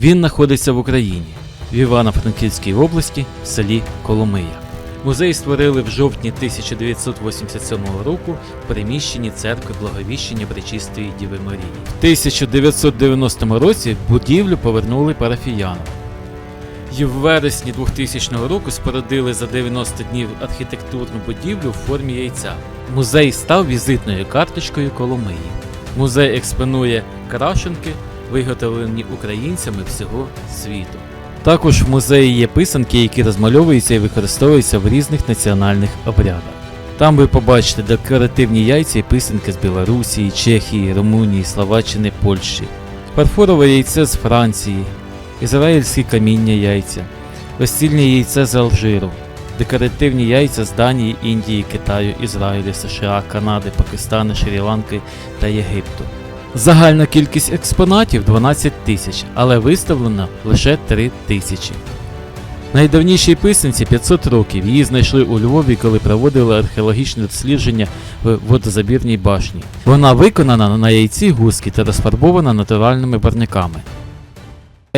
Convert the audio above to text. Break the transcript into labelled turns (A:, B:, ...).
A: Він знаходиться в Україні, в Івано-Франківській області, в селі Коломия. Музей створили в жовтні 1987 року в приміщенні церкви Благовіщення Пречистої Діви Марії. В 1990 році будівлю повернули парафіянам. І в вересні 2000 року спорудили за 90 днів архітектурну будівлю в формі яйця. Музей став візитною карточкою Коломиї. Музей експонує крашенки, виготовлені українцями всього світу. Також в музеї є писанки, які розмальовуються і використовуються в різних національних обрядах. Там ви побачите декоративні яйця і писанки з Білорусі, Чехії, Румунії, Словаччини, Польщі, фарфорове яйце з Франції, ізраїльські каміння яйця, весільне яйце з Алжиру, декоративні яйця з Данії, Індії, Китаю, Ізраїлю, США, Канади, Пакистану, Шрі-Ланки та Єгипту. Загальна кількість експонатів 12 тисяч, але виставлено лише 3 тисячі. Найдавнішій писанці 500 років. Її знайшли у Львові, коли проводили археологічне дослідження в водозабірній башні. Вона виконана на яйці гуски та розфарбована натуральними барниками.